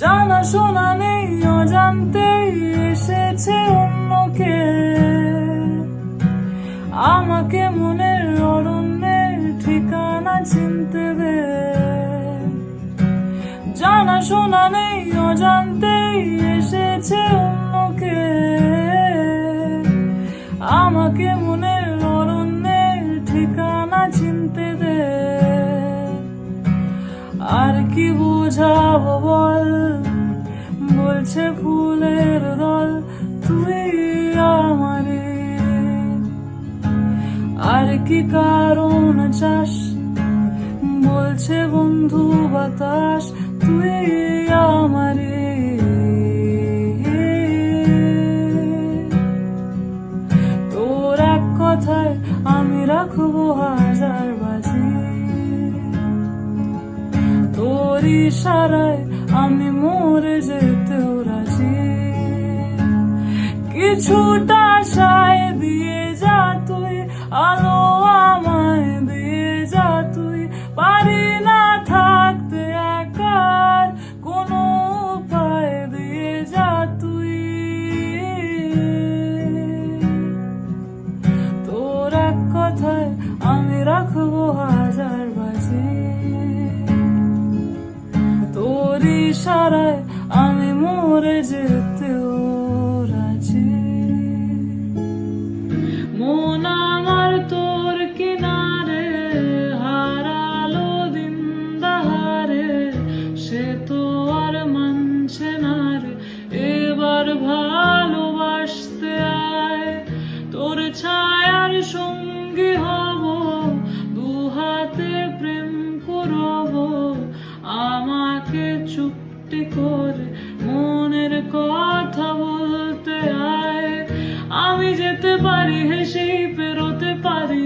জানা শোনা নেই অজান্তেই এসেছে অন্যকে। আমাকে মনের অরণ্যের ঠিকানা চিনতে দে। জানা শোনা নেই অজান্তেই এসেছে অন্যকে। আমাকে কি বোঝাবো বল? বলছে ফুলের দল, তুই আমারে। আর কি কারণ চাস? বলছে বন্ধু বাতাস, তুই আমারে। তোর এক কথায় আমি রাখব হাজার বাজি। তোর ইশারায় আমি মরে যেতেও রাজি। কিছুটা সায় দিয়ে যা তুই আলো ইশারায় আমি মরে যেতেও চুপটি করে মনের কথা বলতে আয়। আমি যেতে পারি হেসেই পেরোতে পারি